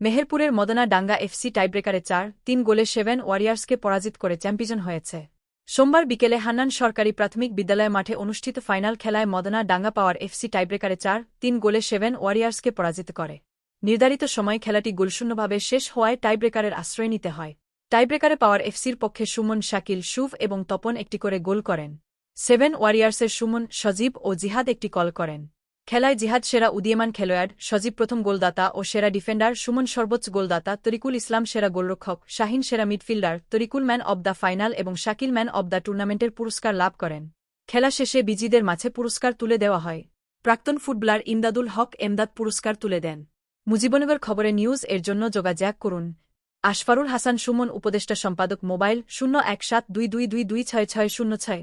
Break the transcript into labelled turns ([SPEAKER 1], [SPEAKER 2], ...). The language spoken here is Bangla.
[SPEAKER 1] মেহেরপুরের মদনা ডাঙ্গা এফসি টাইব্রেকারে চার, তিন গোলে সেভেন ওয়ারিয়ার্সকে পরাজিত করে চ্যাম্পিয়ন হয়েছে। সোমবার বিকেলে হান্নান সরকারি প্রাথমিক বিদ্যালয় মাঠে অনুষ্ঠিত ফাইনাল খেলায় মদনা ডাঙ্গা পাওয়ার এফসি টাইব্রেকারে চার, তিন গোলে সেভেন ওয়ারিয়ার্সকে পরাজিত করে। নির্ধারিত সময় খেলাটি গোলশূন্যভাবে শেষ হওয়ায় টাইব্রেকারের আশ্রয় নিতে হয়। টাইব্রেকারে পাওয়ার এফসির পক্ষে সুমন, শাকিল সুফ এবং তপন একটি করে গোল করেন। সেভেন ওয়ারিয়ার্সের সুমন, সজীব ও জিহাদ একটি কল করেন। খেলায় জিহাদ সেরা উদীয়মান খেলোয়াড়, সজীব প্রথম গোলদাতা ও সেরা ডিফেন্ডার সুমন সর্বোচ্চ গোলদাতা তরিকুল ইসলাম সেরা গোলরক্ষক, শাহিন সেরা midfielder Tarikul man of the final এবং শাকিল ম্যান অব দ্য টুর্নামেন্টের পুরস্কার লাভ করেন। খেলা শেষে বিজিদের মাঝে পুরস্কার তুলে দেওয়া হয়। প্রাক্তন ফুটবলার ইমদাদুল হক এমদাদ পুরস্কার তুলে দেন। মুজিবনগর খবরে নিউজ এর জন্য যোগাযোগ করুন। আশফারুল হাসান সুমন উপদেষ্টা সম্পাদক মোবাইল শূন্য এক সাত দুই দুই দুই দুই ছয় ছয় শূন্য ছয়।